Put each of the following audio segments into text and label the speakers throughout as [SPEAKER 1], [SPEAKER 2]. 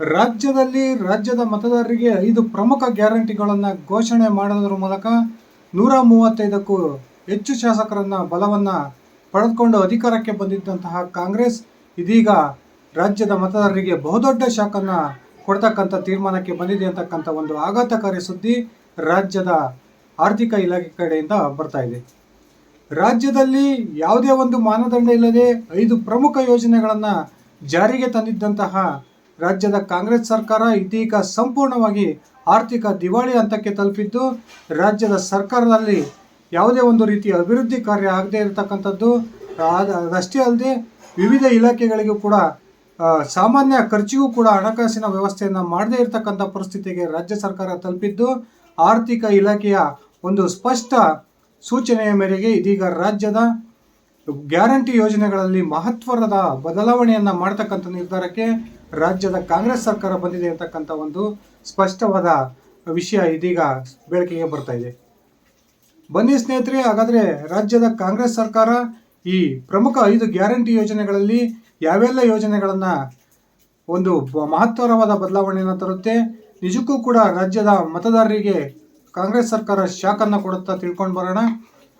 [SPEAKER 1] ರಾಜ್ಯದಲ್ಲಿ ರಾಜ್ಯದ ಮತದಾರರಿಗೆ ಐದು ಪ್ರಮುಖ ಗ್ಯಾರಂಟಿಗಳನ್ನು ಘೋಷಣೆ ಮಾಡೋದ್ರ ಮೂಲಕ ನೂರ ಮೂವತ್ತೈದಕ್ಕೂ ಹೆಚ್ಚು ಶಾಸಕರನ್ನ ಬಲವನ್ನು ಪಡೆದುಕೊಂಡು ಅಧಿಕಾರಕ್ಕೆ ಬಂದಿದ್ದಂತಹ ಕಾಂಗ್ರೆಸ್ ಇದೀಗ ರಾಜ್ಯದ ಮತದಾರರಿಗೆ ಬಹುದೊಡ್ಡ ಶಾಖನ್ನು ಕೊಡ್ತಕ್ಕಂಥ ತೀರ್ಮಾನಕ್ಕೆ ಬಂದಿದೆ ಅಂತಕ್ಕಂಥ ಒಂದು ಆಘಾತಕಾರಿ ಸುದ್ದಿ ರಾಜ್ಯದ ಆರ್ಥಿಕ ಇಲಾಖೆ ಕಡೆಯಿಂದ ಬರ್ತಾ ಇದೆ. ರಾಜ್ಯದಲ್ಲಿ ಯಾವುದೇ ಒಂದು ಮಾನದಂಡ ಇಲ್ಲದೆ ಐದು ಪ್ರಮುಖ ಯೋಜನೆಗಳನ್ನು ಜಾರಿಗೆ ತಂದಿದ್ದಂತಹ ರಾಜ್ಯದ ಕಾಂಗ್ರೆಸ್ ಸರ್ಕಾರ ಇದೀಗ ಸಂಪೂರ್ಣವಾಗಿ ಆರ್ಥಿಕ ದಿವಾಳಿ ಹಂತಕ್ಕೆ ತಲುಪಿದ್ದು, ರಾಜ್ಯದ ಸರ್ಕಾರದಲ್ಲಿ ಯಾವುದೇ ಒಂದು ರೀತಿಯ ಅಭಿವೃದ್ಧಿ ಕಾರ್ಯ ಆಗದೇ ಇರತಕ್ಕಂಥದ್ದು ಅದಷ್ಟೇ ಅಲ್ಲದೆ ವಿವಿಧ ಇಲಾಖೆಗಳಿಗೂ ಕೂಡ ಸಾಮಾನ್ಯ ಖರ್ಚಿಗೂ ಕೂಡ ಹಣಕಾಸಿನ ವ್ಯವಸ್ಥೆಯನ್ನು ಮಾಡದೇ ಇರತಕ್ಕಂಥ ಪರಿಸ್ಥಿತಿಗೆ ರಾಜ್ಯ ಸರ್ಕಾರ ತಲುಪಿದ್ದು, ಆರ್ಥಿಕ ಇಲಾಖೆಯ ಒಂದು ಸ್ಪಷ್ಟ ಸೂಚನೆಯ ಮೇರೆಗೆ ಇದೀಗ ರಾಜ್ಯದ ಗ್ಯಾರಂಟಿ ಯೋಜನೆಗಳಲ್ಲಿ ಮಹತ್ವದ ಬದಲಾವಣೆಯನ್ನು ಮಾಡ್ತಕ್ಕಂಥ ನಿರ್ಧಾರಕ್ಕೆ ರಾಜ್ಯದ ಕಾಂಗ್ರೆಸ್ ಸರ್ಕಾರ ಬಂದಿದೆ ಅಂತಕ್ಕಂಥ ಒಂದು ಸ್ಪಷ್ಟವಾದ ವಿಷಯ ಇದೀಗ ಬೆಳಕಿಗೆ ಬರ್ತಾ ಇದೆ. ಬನ್ನಿ ಸ್ನೇಹಿತರೆ, ಹಾಗಾದರೆ ರಾಜ್ಯದ ಕಾಂಗ್ರೆಸ್ ಸರ್ಕಾರ ಈ ಪ್ರಮುಖ ಐದು ಗ್ಯಾರಂಟಿ ಯೋಜನೆಗಳಲ್ಲಿ ಯಾವೆಲ್ಲ ಯೋಜನೆಗಳನ್ನು ಒಂದು ಮಹತ್ತರವಾದ ಬದಲಾವಣೆಯನ್ನು ತರುತ್ತೆ, ನಿಜಕ್ಕೂ ಕೂಡ ರಾಜ್ಯದ ಮತದಾರರಿಗೆ ಕಾಂಗ್ರೆಸ್ ಸರ್ಕಾರ ಶಾಕನ್ನು ಕೊಡುತ್ತಾ ತಿಳ್ಕೊಂಡು ಬರೋಣ.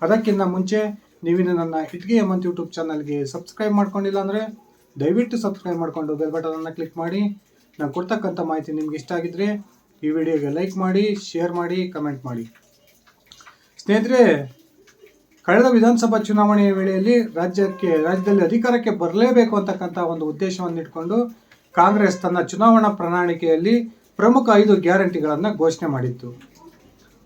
[SPEAKER 1] ಅದಕ್ಕಿಂತ ಮುಂಚೆ ನೀವಿನ ನನ್ನ ಇಟ್ಗೆ ಮಂತ್ ಯೂಟ್ಯೂಬ್ ಚಾನಲ್ಗೆ ಸಬ್ಸ್ಕ್ರೈಬ್ ಮಾಡ್ಕೊಂಡಿಲ್ಲ ಅಂದರೆ ದಯವಿಟ್ಟು ಸಬ್ಸ್ಕ್ರೈಬ್ ಮಾಡಿಕೊಂಡು ಬೆಲ್ ಬಟನನ್ನು ಕ್ಲಿಕ್ ಮಾಡಿ. ನಾನು ಕೊಡ್ತಕ್ಕಂಥ ಮಾಹಿತಿ ನಿಮ್ಗೆ ಇಷ್ಟ ಆಗಿದ್ರೆ ಈ ವಿಡಿಯೋಗೆ ಲೈಕ್ ಮಾಡಿ ಶೇರ್ ಮಾಡಿ ಕಮೆಂಟ್ ಮಾಡಿ. ಸ್ನೇಹಿತರೆ, ಕಳೆದ ವಿಧಾನಸಭಾ ಚುನಾವಣೆಯ ವೇಳೆಯಲ್ಲಿ ರಾಜ್ಯಕ್ಕೆ, ರಾಜ್ಯದಲ್ಲಿ ಅಧಿಕಾರಕ್ಕೆ ಬರಲೇಬೇಕು ಅಂತಕ್ಕಂಥ ಒಂದು ಉದ್ದೇಶವನ್ನು ಇಟ್ಕೊಂಡು ಕಾಂಗ್ರೆಸ್ ತನ್ನ ಚುನಾವಣಾ ಪ್ರಣಾಳಿಕೆಯಲ್ಲಿ ಪ್ರಮುಖ ಐದು ಗ್ಯಾರಂಟಿಗಳನ್ನು ಘೋಷಣೆ ಮಾಡಿತ್ತು.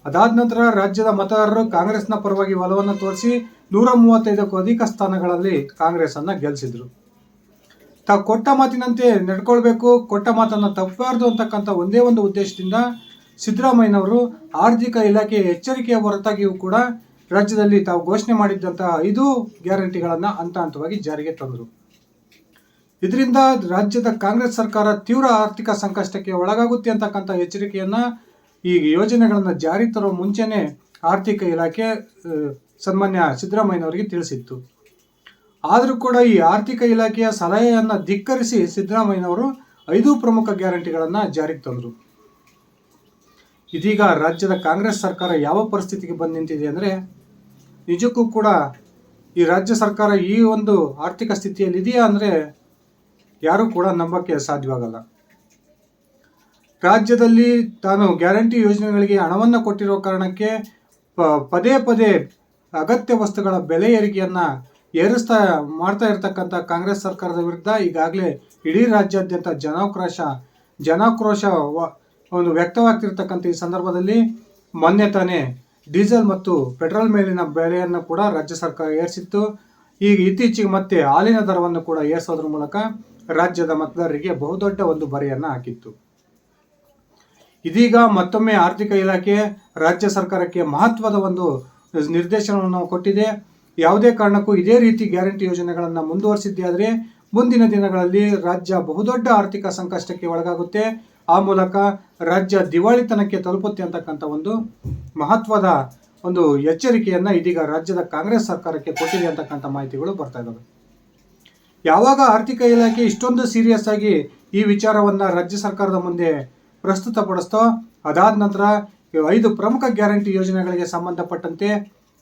[SPEAKER 1] ಅದಾದ ನಂತರ ರಾಜ್ಯದ ಮತದಾರರು ಕಾಂಗ್ರೆಸ್ನ ಪರವಾಗಿ ಒಲವನ್ನು ತೋರಿಸಿ ನೂರ ಮೂವತ್ತೈದಕ್ಕೂ ಅಧಿಕ ಸ್ಥಾನಗಳಲ್ಲಿ ಕಾಂಗ್ರೆಸ್ ಅನ್ನು ಗೆಲ್ಲಿಸಿದ್ರು ತಾವು ಕೊಟ್ಟ ಮಾತಿನಂತೆ ನಡ್ಕೊಳ್ಬೇಕು, ಕೊಟ್ಟ ಮಾತನ್ನು ತಪ್ಪಬಾರ್ದು ಅಂತಕ್ಕಂಥ ಒಂದೇ ಒಂದು ಉದ್ದೇಶದಿಂದ ಸಿದ್ದರಾಮಯ್ಯನವರು ಆರ್ಥಿಕ ಇಲಾಖೆಯ ಎಚ್ಚರಿಕೆಯ ಹೊರತಾಗಿಯೂ ಕೂಡ ರಾಜ್ಯದಲ್ಲಿ ತಾವು ಘೋಷಣೆ ಮಾಡಿದ್ದಂತಹ ಐದು ಗ್ಯಾರಂಟಿಗಳನ್ನು ಹಂತ ಹಂತವಾಗಿ ಜಾರಿಗೆ ತಂದರು. ಇದರಿಂದ ರಾಜ್ಯದ ಕಾಂಗ್ರೆಸ್ ಸರ್ಕಾರ ತೀವ್ರ ಆರ್ಥಿಕ ಸಂಕಷ್ಟಕ್ಕೆ ಒಳಗಾಗುತ್ತೆ ಅಂತಕ್ಕಂಥ ಎಚ್ಚರಿಕೆಯನ್ನು ಈ ಯೋಜನೆಗಳನ್ನು ಜಾರಿ ತರುವ ಮುಂಚೆನೆ ಆರ್ಥಿಕ ಇಲಾಖೆ ಸನ್ಮಾನ್ಯ ಸಿದ್ದರಾಮಯ್ಯನವರಿಗೆ ತಿಳಿಸಿತ್ತು. ಆದರೂ ಕೂಡ ಈ ಆರ್ಥಿಕ ಇಲಾಖೆಯ ಸಲಹೆಯನ್ನು ಧಿಕ್ಕರಿಸಿ ಸಿದ್ದರಾಮಯ್ಯನವರು ಐದು ಪ್ರಮುಖ ಗ್ಯಾರಂಟಿಗಳನ್ನು ಜಾರಿಗೆ ತಂದರು. ಇದೀಗ ರಾಜ್ಯದ ಕಾಂಗ್ರೆಸ್ ಸರ್ಕಾರ ಯಾವ ಪರಿಸ್ಥಿತಿಗೆ ಬಂದು ನಿಂತಿದೆ ಅಂದರೆ, ನಿಜಕ್ಕೂ ಕೂಡ ಈ ರಾಜ್ಯ ಸರ್ಕಾರ ಈ ಒಂದು ಆರ್ಥಿಕ ಸ್ಥಿತಿಯಲ್ಲಿ ಇದೆಯಾ ಅಂದರೆ ಯಾರೂ ಕೂಡ ನಂಬಕ್ಕೆ ಸಾಧ್ಯವಾಗಲ್ಲ. ರಾಜ್ಯದಲ್ಲಿ ತಾನು ಗ್ಯಾರಂಟಿ ಯೋಜನೆಗಳಿಗೆ ಹಣವನ್ನು ಕೊಟ್ಟಿರೋ ಕಾರಣಕ್ಕೆ ಪದೇ ಪದೇ ಅಗತ್ಯ ವಸ್ತುಗಳ ಬೆಲೆ ಏರಿಕೆಯನ್ನು ಏರಿಸ್ತಾ ಮಾಡ್ತಾ ಇರತಕ್ಕಂಥ ಕಾಂಗ್ರೆಸ್ ಸರ್ಕಾರದ ವಿರುದ್ಧ ಈಗಾಗಲೇ ಇಡೀ ರಾಜ್ಯಾದ್ಯಂತ ಜನಾಕ್ರೋಶ ಜನಾಕ್ರೋಶ ಒಂದು ವ್ಯಕ್ತವಾಗ್ತಿರ್ತಕ್ಕಂಥ ಈ ಸಂದರ್ಭದಲ್ಲಿ ಮೊನ್ನೆ ತಾನೇ ಡೀಸೆಲ್ ಮತ್ತು ಪೆಟ್ರೋಲ್ ಮೇಲಿನ ಬೆಲೆಯನ್ನು ಕೂಡ ರಾಜ್ಯ ಸರ್ಕಾರ ಏರಿಸಿತ್ತು. ಈಗ ಇತ್ತೀಚೆಗೆ ಮತ್ತೆ ಹಾಲಿನ ದರವನ್ನು ಕೂಡ ಏರಿಸೋದ್ರ ಮೂಲಕ ರಾಜ್ಯದ ಮತದಾರರಿಗೆ ಬಹುದೊಡ್ಡ ಒಂದು ಬರೆಯನ್ನು ಹಾಕಿತ್ತು. ಇದೀಗ ಮತ್ತೊಮ್ಮೆ ಆರ್ಥಿಕ ಇಲಾಖೆ ರಾಜ್ಯ ಸರ್ಕಾರಕ್ಕೆ ಮಹತ್ವದ ಒಂದು ನಿರ್ದೇಶನವನ್ನು ಕೊಟ್ಟಿದೆ. ಯಾವುದೇ ಕಾರಣಕ್ಕೂ ಇದೇ ರೀತಿ ಗ್ಯಾರಂಟಿ ಯೋಜನೆಗಳನ್ನು ಮುಂದುವರಿಸಿದ್ದಾದರೆ ಮುಂದಿನ ದಿನಗಳಲ್ಲಿ ರಾಜ್ಯ ಬಹುದೊಡ್ಡ ಆರ್ಥಿಕ ಸಂಕಷ್ಟಕ್ಕೆ ಒಳಗಾಗುತ್ತೆ. ಆ ಮೂಲಕ ರಾಜ್ಯ ದಿವಾಳಿತನಕ್ಕೆ ತಲುಪುತ್ತೆ ಅಂತಕ್ಕಂಥ ಒಂದು ಮಹತ್ವದ ಒಂದು ಎಚ್ಚರಿಕೆಯನ್ನು ಇದೀಗ ರಾಜ್ಯದ ಕಾಂಗ್ರೆಸ್ ಸರ್ಕಾರಕ್ಕೆ ಕೊಟ್ಟಿದೆ ಅಂತಕ್ಕಂಥ ಮಾಹಿತಿಗಳು ಬರ್ತಾ ಇದ್ದಾವೆ ಯಾವಾಗ ಆರ್ಥಿಕ ಇಲಾಖೆ ಇಷ್ಟೊಂದು ಸೀರಿಯಸ್ ಆಗಿ ಈ ವಿಚಾರವನ್ನು ರಾಜ್ಯ ಸರ್ಕಾರದ ಮುಂದೆ ಪ್ರಸ್ತುತಪಡಿಸ್ತೋ, ಅದಾದ ನಂತರ ಐದು ಪ್ರಮುಖ ಗ್ಯಾರಂಟಿ ಯೋಜನೆಗಳಿಗೆ ಸಂಬಂಧಪಟ್ಟಂತೆ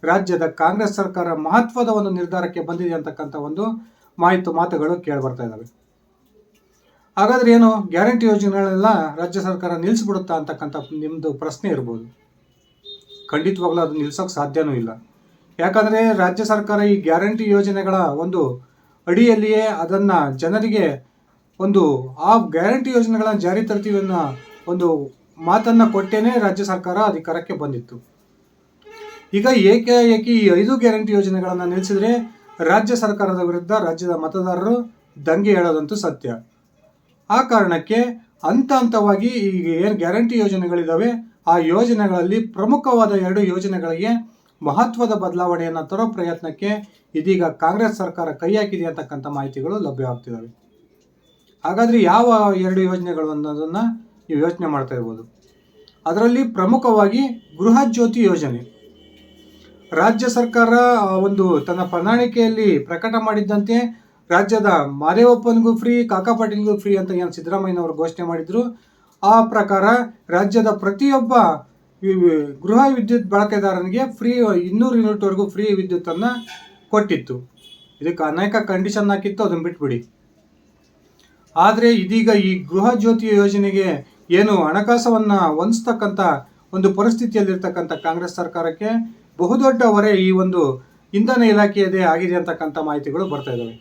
[SPEAKER 1] ರಾಜ್ಯದ ಕಾಂಗ್ರೆಸ್ ಸರ್ಕಾರ ಮಹತ್ವದ ಒಂದು ನಿರ್ಧಾರಕ್ಕೆ ಬಂದಿದೆ ಅಂತಕ್ಕಂಥ ಒಂದು ಮಾಹಿತಿ ಮಾತುಗಳು ಕೇಳಿಬರ್ತಾ ಇದ್ದಾವೆ ಹಾಗಾದ್ರೆ ಏನು ಗ್ಯಾರಂಟಿ ಯೋಜನೆಗಳೆಲ್ಲ ರಾಜ್ಯ ಸರ್ಕಾರ ನಿಲ್ಲಿಸ್ಬಿಡುತ್ತಾ ಅಂತಕ್ಕಂಥ ನಿಮ್ಮದು ಪ್ರಶ್ನೆ ಇರ್ಬೋದು. ಖಂಡಿತವಾಗ್ಲೂ ಅದು ನಿಲ್ಸೋಕೆ ಸಾಧ್ಯನೂ ಇಲ್ಲ. ಯಾಕಂದರೆ ರಾಜ್ಯ ಸರ್ಕಾರ ಈ ಗ್ಯಾರಂಟಿ ಯೋಜನೆಗಳ ಒಂದು ಅಡಿಯಲ್ಲಿಯೇ ಅದನ್ನು ಜನರಿಗೆ ಒಂದು ಆ ಗ್ಯಾರಂಟಿ ಯೋಜನೆಗಳನ್ನು ಜಾರಿ ತರ್ತೀವಿ ಅನ್ನೋ ಒಂದು ಮಾತನ್ನು ಕೊಟ್ಟೇನೆ ರಾಜ್ಯ ಸರ್ಕಾರ ಅಧಿಕಾರಕ್ಕೆ ಬಂದಿತ್ತು. ಈಗ ಏಕಾಏಕಿ ಈ ಐದು ಗ್ಯಾರಂಟಿ ಯೋಜನೆಗಳನ್ನು ನಿಲ್ಲಿಸಿದರೆ ರಾಜ್ಯ ಸರ್ಕಾರದ ವಿರುದ್ಧ ರಾಜ್ಯದ ಮತದಾರರು ದಂಗೆ ಹೇಳೋದಂತೂ ಸತ್ಯ. ಆ ಕಾರಣಕ್ಕೆ ಹಂತ ಹಂತವಾಗಿ ಈಗ ಏನು ಗ್ಯಾರಂಟಿ ಯೋಜನೆಗಳಿದ್ದಾವೆ ಆ ಯೋಜನೆಗಳಲ್ಲಿ ಪ್ರಮುಖವಾದ ಎರಡು ಯೋಜನೆಗಳಿಗೆ ಮಹತ್ವದ ಬದಲಾವಣೆಯನ್ನು ತರೋ ಪ್ರಯತ್ನಕ್ಕೆ ಇದೀಗ ಕಾಂಗ್ರೆಸ್ ಸರ್ಕಾರ ಕೈ ಹಾಕಿದೆ ಅಂತಕ್ಕಂಥ ಮಾಹಿತಿಗಳು ಲಭ್ಯವಾಗ್ತಿದ್ದಾವೆ ಹಾಗಾದರೆ ಯಾವ ಎರಡು ಯೋಜನೆಗಳು ಅನ್ನೋದನ್ನು ನೀವು ಯೋಚನೆ ಮಾಡ್ತಾ ಇರ್ಬೋದು. ಅದರಲ್ಲಿ ಪ್ರಮುಖವಾಗಿ ಗೃಹ ಜ್ಯೋತಿ ಯೋಜನೆ. ರಾಜ್ಯ ಸರ್ಕಾರ ಒಂದು ತನ್ನ ಪ್ರಣಾಳಿಕೆಯಲ್ಲಿ ಪ್ರಕಟ ಮಾಡಿದ್ದಂತೆ ರಾಜ್ಯದ ಮಾರೇವಪ್ಪನಿಗೂ ಫ್ರೀ ಕಾಕಾ ಪಾಟೀಲ್ಗೂ ಫ್ರೀ ಅಂತ ಏನು ಸಿದ್ದರಾಮಯ್ಯನವರು ಘೋಷಣೆ ಮಾಡಿದ್ರು. ಆ ಪ್ರಕಾರ ರಾಜ್ಯದ ಪ್ರತಿಯೊಬ್ಬ ಗೃಹ ವಿದ್ಯುತ್ ಬಳಕೆದಾರನಿಗೆ ಫ್ರೀ ಇನ್ನೂರು ಯೂನಿಟ್ವರೆಗೂ ಫ್ರೀ ವಿದ್ಯುತ್ತನ್ನು ಕೊಟ್ಟಿತ್ತು. ಇದಕ್ಕೆ ಅನೇಕ ಕಂಡೀಷನ್ ಹಾಕಿತ್ತು, ಅದನ್ನು ಬಿಟ್ಬಿಡಿ. ಆದರೆ ಇದೀಗ ಈ ಗೃಹ ಜ್ಯೋತಿ ಯೋಜನೆಗೆ ಏನು ಹಣಕಾಸವನ್ನು ಹೊಂದಿಸ್ತಕ್ಕಂಥ ಒಂದು ಪರಿಸ್ಥಿತಿಯಲ್ಲಿರ್ತಕ್ಕಂಥ ಕಾಂಗ್ರೆಸ್ ಸರ್ಕಾರಕ್ಕೆ ಬಹುದೊಡ್ಡ ಹೊರೆ ಈ ಒಂದು ಇಂಧನ ಇಲಾಖೆಯದೇ ಆಗಿದೆ ಅಂತಕ್ಕಂಥ ಮಾಹಿತಿಗಳು ಬರ್ತಾ ಇದ್ದಾವೆ.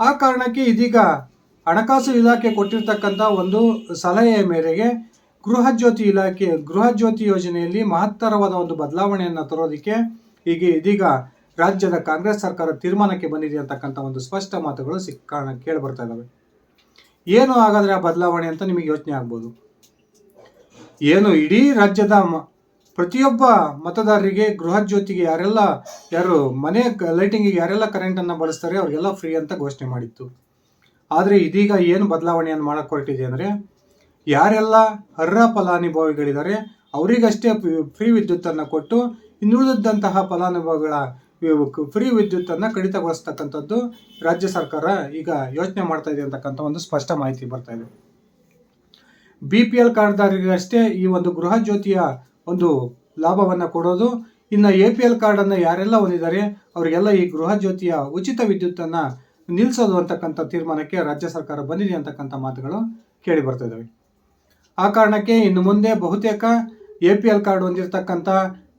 [SPEAKER 1] ಆ ಕಾರಣಕ್ಕೆ ಇದೀಗ ಹಣಕಾಸು ಇಲಾಖೆ ಕೊಟ್ಟಿರ್ತಕ್ಕಂಥ ಒಂದು ಸಲಹೆಯ ಮೇರೆಗೆ ಗೃಹ ಜ್ಯೋತಿ ಇಲಾಖೆ, ಗೃಹ ಜ್ಯೋತಿ ಯೋಜನೆಯಲ್ಲಿ ಮಹತ್ತರವಾದ ಒಂದು ಬದಲಾವಣೆಯನ್ನು ತರೋದಕ್ಕೆ ಈಗ ಇದೀಗ ರಾಜ್ಯದ ಕಾಂಗ್ರೆಸ್ ಸರ್ಕಾರ ತೀರ್ಮಾನಕ್ಕೆ ಬಂದಿದೆ ಅಂತಕ್ಕಂಥ ಒಂದು ಸ್ಪಷ್ಟ ಮಾತುಗಳು ಸಿಕ್ಕ ಕಾರಣ ಕೇಳಿ ಬರ್ತಾ ಇದ್ದಾವೆ. ಏನು ಹಾಗಾದರೆ ಆ ಬದಲಾವಣೆ ಅಂತ ನಿಮಗೆ ಯೋಚನೆ ಆಗ್ಬೋದು? ಏನು ಇಡೀ ರಾಜ್ಯದ ಪ್ರತಿಯೊಬ್ಬ ಮತದಾರರಿಗೆ ಗೃಹ ಜ್ಯೋತಿಗೆ ಯಾರೆಲ್ಲ, ಯಾರು ಮನೆ ಲೈಟಿಂಗಿಗೆ ಯಾರೆಲ್ಲ ಕರೆಂಟನ್ನು ಬಳಸ್ತಾರೆ ಅವರಿಗೆಲ್ಲ ಫ್ರೀ ಅಂತ ಘೋಷಣೆ ಮಾಡಿತ್ತು. ಆದರೆ ಇದೀಗ ಏನು ಬದಲಾವಣೆಯನ್ನು ಮಾಡಕ್ಕೆ ಹೊರಟಿದೆ ಅಂದರೆ, ಯಾರೆಲ್ಲ ಅರ್ಹ ಫಲಾನುಭವಿಗಳಿದ್ದಾರೆ ಅವರಿಗಷ್ಟೇ ಫ್ರೀ ವಿದ್ಯುತ್ತನ್ನು ಕೊಟ್ಟು ಇನ್ನುಳಿದಂತಹ ಫಲಾನುಭವಿಗಳ ಫ್ರೀ ವಿದ್ಯುತ್ತನ್ನು ಕಡಿತಗೊಳಿಸ್ತಕ್ಕಂಥದ್ದು ರಾಜ್ಯ ಸರ್ಕಾರ ಈಗ ಯೋಚನೆ ಮಾಡ್ತಾ ಇದೆ ಅಂತಕ್ಕಂಥ ಒಂದು ಸ್ಪಷ್ಟ ಮಾಹಿತಿ ಬರ್ತಾ ಇದೆ. ಬಿ ಪಿ ಎಲ್ ಕಾರ್ಡ್ದಾರರಿಗಷ್ಟೇ ಈ ಒಂದು ಗೃಹ ಜ್ಯೋತಿಯ ಒಂದು ಲಾಭವನ್ನು ಕೊಡೋದು. ಇನ್ನು ಎ ಪಿ ಎಲ್ ಕಾರ್ಡನ್ನು ಯಾರೆಲ್ಲ ಹೊಂದಿದ್ದಾರೆ, ಅವರಿಗೆಲ್ಲ ಈ ಗೃಹ ಜ್ಯೋತಿಯ ಉಚಿತ ವಿದ್ಯುತ್ತನ್ನು ನಿಲ್ಲಿಸೋದು ಅಂತಕ್ಕಂಥ ತೀರ್ಮಾನಕ್ಕೆ ರಾಜ್ಯ ಸರ್ಕಾರ ಬಂದಿದೆ ಅಂತಕ್ಕಂಥ ಮಾತುಗಳು ಕೇಳಿ ಬರ್ತಾ ಇದ್ದಾವೆ ಆ ಕಾರಣಕ್ಕೆ ಇನ್ನು ಮುಂದೆ ಬಹುತೇಕ ಎ ಪಿ ಎಲ್ ಕಾರ್ಡ್ ಹೊಂದಿರತಕ್ಕಂಥ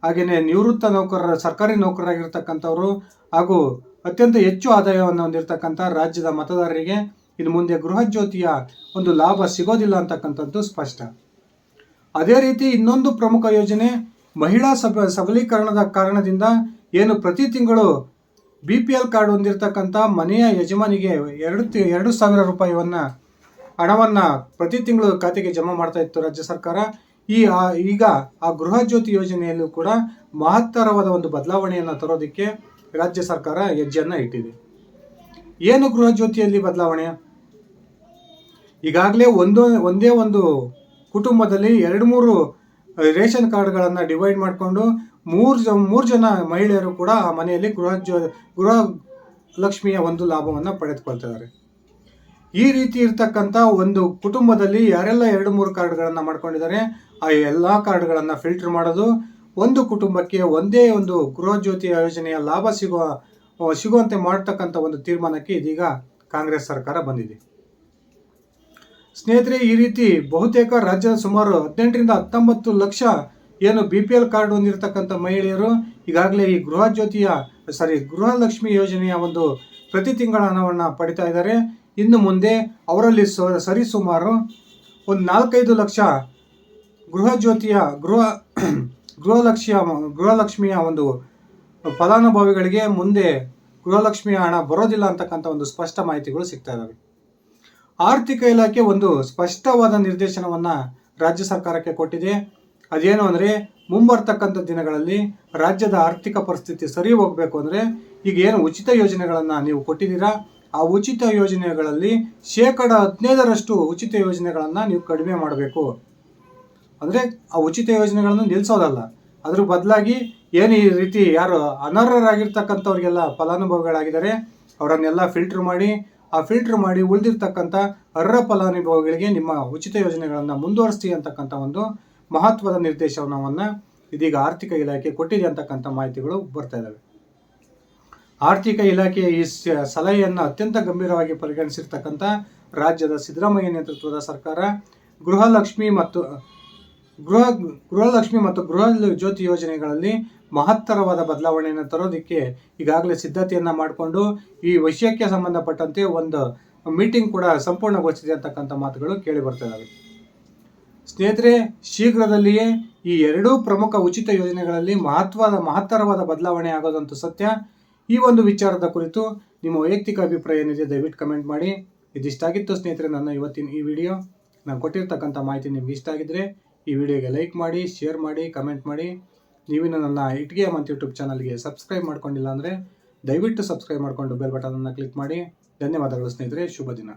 [SPEAKER 1] ಹಾಗೆಯೇ ನಿವೃತ್ತ ನೌಕರರ, ಸರ್ಕಾರಿ ನೌಕರರಾಗಿರ್ತಕ್ಕಂಥವ್ರು ಹಾಗೂ ಅತ್ಯಂತ ಹೆಚ್ಚು ಆದಾಯವನ್ನು ಹೊಂದಿರತಕ್ಕಂಥ ರಾಜ್ಯದ ಮತದಾರರಿಗೆ ಇನ್ನು ಮುಂದೆ ಗೃಹ ಜ್ಯೋತಿಯ ಒಂದು ಲಾಭ ಸಿಗೋದಿಲ್ಲ ಅಂತಕ್ಕಂಥದ್ದು ಸ್ಪಷ್ಟ. ಅದೇ ರೀತಿ ಇನ್ನೊಂದು ಪ್ರಮುಖ ಯೋಜನೆ ಮಹಿಳಾ ಸಬ, ಸಬಲೀಕರಣದ ಕಾರಣದಿಂದ ಏನು ಪ್ರತಿ ತಿಂಗಳು ಬಿ ಪಿ ಎಲ್ ಕಾರ್ಡ್ ಹೊಂದಿರತಕ್ಕಂಥ ಮನೆಯ ಯಜಮಾನಿಗೆ ಎರಡು ತಿ, ಎರಡು ಸಾವಿರ ರೂಪಾಯಿಯನ್ನು ಹಣವನ್ನು ಪ್ರತಿ ತಿಂಗಳು ಖಾತೆಗೆ ಜಮಾ ಮಾಡ್ತಾ ಇತ್ತು ರಾಜ್ಯ ಸರ್ಕಾರ. ಈ ಈಗ ಆ ಗೃಹ ಜ್ಯೋತಿ ಯೋಜನೆಯಲ್ಲೂ ಕೂಡ ಮಹತ್ತರವಾದ ಒಂದು ಬದಲಾವಣೆಯನ್ನು ತರೋದಕ್ಕೆ ರಾಜ್ಯ ಸರ್ಕಾರ ಹೆಜ್ಜೆಯನ್ನು ಇಟ್ಟಿದೆ. ಏನು ಗೃಹ ಜ್ಯೋತಿಯಲ್ಲಿ ಬದಲಾವಣೆ? ಈಗಾಗಲೇ ಒಂದು, ಒಂದೇ ಒಂದು ಕುಟುಂಬದಲ್ಲಿ ಎರಡು ಮೂರು ರೇಷನ್ ಕಾರ್ಡ್ಗಳನ್ನು ಡಿವೈಡ್ ಮಾಡಿಕೊಂಡು ಮೂರು ಜ, ಮೂರು ಜನ ಮಹಿಳೆಯರು ಕೂಡ ಆ ಮನೆಯಲ್ಲಿ ಗೃಹ ಗೃಹ ಲಕ್ಷ್ಮಿಯ ಒಂದು ಲಾಭವನ್ನು ಪಡೆದುಕೊಳ್ತಿದ್ದಾರೆ. ಈ ರೀತಿ ಇರ್ತಕ್ಕಂಥ ಒಂದು ಕುಟುಂಬದಲ್ಲಿ ಯಾರೆಲ್ಲ ಎರಡು ಮೂರು ಕಾರ್ಡ್ಗಳನ್ನು ಮಾಡ್ಕೊಂಡಿದ್ದಾರೆ, ಆ ಎಲ್ಲ ಕಾರ್ಡ್ಗಳನ್ನು ಫಿಲ್ಟರ್ ಮಾಡೋದು, ಒಂದು ಕುಟುಂಬಕ್ಕೆ ಒಂದೇ ಒಂದು ಗೃಹಜ್ಯೋತಿ ಯೋಜನೆಯ ಲಾಭ ಸಿಗುವ, ಸಿಗುವಂತೆ ಮಾಡ್ತಕ್ಕಂಥ ಒಂದು ತೀರ್ಮಾನಕ್ಕೆ ಇದೀಗ ಕಾಂಗ್ರೆಸ್ ಸರ್ಕಾರ ಬಂದಿದೆ. ಸ್ನೇಹಿತರೆ, ಈ ರೀತಿ ಬಹುತೇಕ ರಾಜ್ಯದ ಸುಮಾರು ಹದಿನೆಂಟರಿಂದ ಹತ್ತೊಂಬತ್ತು ಲಕ್ಷ ಏನು ಬಿ ಪಿ ಎಲ್ ಕಾರ್ಡ್ ಹೊಂದಿರತಕ್ಕಂಥ ಮಹಿಳೆಯರು ಈಗಾಗಲೇ ಈ ಗೃಹ ಜ್ಯೋತಿಯ ಸಾರಿ ಗೃಹಲಕ್ಷ್ಮಿ ಯೋಜನೆಯ ಒಂದು ಪ್ರತಿ ತಿಂಗಳ ಹಣವನ್ನು ಪಡಿತಾ ಇದ್ದಾರೆ. ಇನ್ನು ಮುಂದೆ ಅವರಲ್ಲಿ ಸರಿ ಸುಮಾರು ಒಂದು ನಾಲ್ಕೈದು ಲಕ್ಷ ಗೃಹ ಜ್ಯೋತಿಯ, ಗೃಹ ಗೃಹಲಕ್ಷ್ಮಿಯ ಗೃಹಲಕ್ಷ್ಮಿಯ ಒಂದು ಫಲಾನುಭವಿಗಳಿಗೆ ಮುಂದೆ ಗೃಹಲಕ್ಷ್ಮಿಯ ಹಣ ಬರೋದಿಲ್ಲ ಅಂತಕ್ಕಂಥ ಒಂದು ಸ್ಪಷ್ಟ ಮಾಹಿತಿಗಳು ಸಿಗ್ತಾ ಇದ್ದಾವೆ. ಆರ್ಥಿಕ ಇಲಾಖೆ ಒಂದು ಸ್ಪಷ್ಟವಾದ ನಿರ್ದೇಶನವನ್ನು ರಾಜ್ಯ ಸರ್ಕಾರಕ್ಕೆ ಕೊಟ್ಟಿದೆ. ಅದೇನು ಅಂದರೆ, ಮುಂಬರ್ತಕ್ಕಂಥ ದಿನಗಳಲ್ಲಿ ರಾಜ್ಯದ ಆರ್ಥಿಕ ಪರಿಸ್ಥಿತಿ ಸರಿ ಹೋಗಬೇಕು ಅಂದರೆ ಈಗ ಏನು ಉಚಿತ ಯೋಜನೆಗಳನ್ನು ನೀವು ಕೊಟ್ಟಿದ್ದೀರಾ? ಆ ಉಚಿತ ಯೋಜನೆಗಳಲ್ಲಿ ಶೇಕಡ ಹದಿನೈದರಷ್ಟು ಉಚಿತ ಯೋಜನೆಗಳನ್ನು ನೀವು ಕಡಿಮೆ ಮಾಡಬೇಕು. ಅಂದರೆ ಆ ಉಚಿತ ಯೋಜನೆಗಳನ್ನು ನಿಲ್ಲಿಸೋದಲ್ಲ ಅದ್ರ ಬದಲಾಗಿ ಏನು ಈ ರೀತಿ ಯಾರು ಅನರ್ಹರಾಗಿರ್ತಕ್ಕಂಥವ್ರಿಗೆಲ್ಲ ಫಲಾನುಭವಿಗಳಾಗಿದ್ದಾರೆ, ಅವರನ್ನೆಲ್ಲ ಫಿಲ್ಟರ್ ಮಾಡಿ ಆ ಫಿಲ್ಟರ್ ಮಾಡಿ ಉಳಿದಿರ್ತಕ್ಕಂಥ ಅರ್ಹ ಫಲಾನುಭವಿಗಳಿಗೆ ನಿಮ್ಮ ಉಚಿತ ಯೋಜನೆಗಳನ್ನು ಮುಂದುವರಿಸ್ತೀವಿ ಅಂತಕ್ಕಂಥ ಒಂದು ಮಹತ್ವದ ನಿರ್ದೇಶನವನ್ನು ಇದೀಗ ಆರ್ಥಿಕ ಇಲಾಖೆ ಕೊಟ್ಟಿದೆ ಅಂತಕ್ಕಂಥ ಮಾಹಿತಿಗಳು ಬರ್ತಾ ಇದ್ದಾವೆ ಆರ್ಥಿಕ ಇಲಾಖೆಯ ಈ ಸಲಹೆಯನ್ನು ಅತ್ಯಂತ ಗಂಭೀರವಾಗಿ ಪರಿಗಣಿಸಿರ್ತಕ್ಕಂಥ ರಾಜ್ಯದ ಸಿದ್ದರಾಮಯ್ಯ ನೇತೃತ್ವದ ಸರ್ಕಾರ ಗೃಹಲಕ್ಷ್ಮಿ ಮತ್ತು ಗೃಹ, ಗೃಹಲಕ್ಷ್ಮಿ ಮತ್ತು ಗೃಹ ಜ್ಯೋತಿ ಯೋಜನೆಗಳಲ್ಲಿ ಮಹತ್ತರವಾದ ಬದಲಾವಣೆಯನ್ನು ತರೋದಕ್ಕೆ ಈಗಾಗಲೇ ಸಿದ್ಧತೆಯನ್ನು ಮಾಡಿಕೊಂಡು ಈ ವಿಷಯಕ್ಕೆ ಸಂಬಂಧಪಟ್ಟಂತೆ ಒಂದು ಮೀಟಿಂಗ್ ಕೂಡ ಸಂಪೂರ್ಣಗೊಳಿಸಿದೆ ಅಂತಕ್ಕಂಥ ಮಾತುಗಳು ಕೇಳಿ ಬರ್ತಿದ್ದಾವೆ ಸ್ನೇಹಿತರೆ, ಶೀಘ್ರದಲ್ಲಿಯೇ ಈ ಎರಡೂ ಪ್ರಮುಖ ಉಚಿತ ಯೋಜನೆಗಳಲ್ಲಿ ಮಹತ್ವದ, ಮಹತ್ತರವಾದ ಬದಲಾವಣೆ ಆಗೋದಂತೂ ಸತ್ಯ. ಈ ಒಂದು ವಿಚಾರದ ಕುರಿತು ನಿಮ್ಮ ವೈಯಕ್ತಿಕ ಅಭಿಪ್ರಾಯ ಏನಿದೆ ದಯವಿಟ್ಟು ಕಮೆಂಟ್ ಮಾಡಿ. ಇದಿಷ್ಟಾಗಿತ್ತು ಸ್ನೇಹಿತರೆ ನನ್ನ ಇವತ್ತಿನ ಈ ವಿಡಿಯೋ. ನಾನು ಕೊಟ್ಟಿರ್ತಕ್ಕಂಥ ಮಾಹಿತಿ ನಿಮ್ಗೆ ಇಷ್ಟ ಆಗಿದ್ರೆ ಈ ವಿಡಿಯೋಗೆ ಲೈಕ್ ಮಾಡಿ, ಶೇರ್ ಮಾಡಿ, ಕಮೆಂಟ್ ಮಾಡಿ. ನೀವಿನ್ನು ನನ್ನ ಇಟ್ಗೆ ಮಂತ್ ಯೂಟ್ಯೂಬ್ ಚಾನಲ್ಗೆ ಸಬ್ಸ್ಕ್ರೈಬ್ ಮಾಡ್ಕೊಂಡಿಲ್ಲ ಅಂದರೆ ದಯವಿಟ್ಟು ಸಬ್ಸ್ಕ್ರೈಬ್ ಮಾಡಿಕೊಂಡು ಬೆಲ್ ಬಟನನ್ನು ಕ್ಲಿಕ್ ಮಾಡಿ. ಧನ್ಯವಾದಗಳು ಸ್ನೇಹಿತರೆ, ಶುಭ ದಿನ.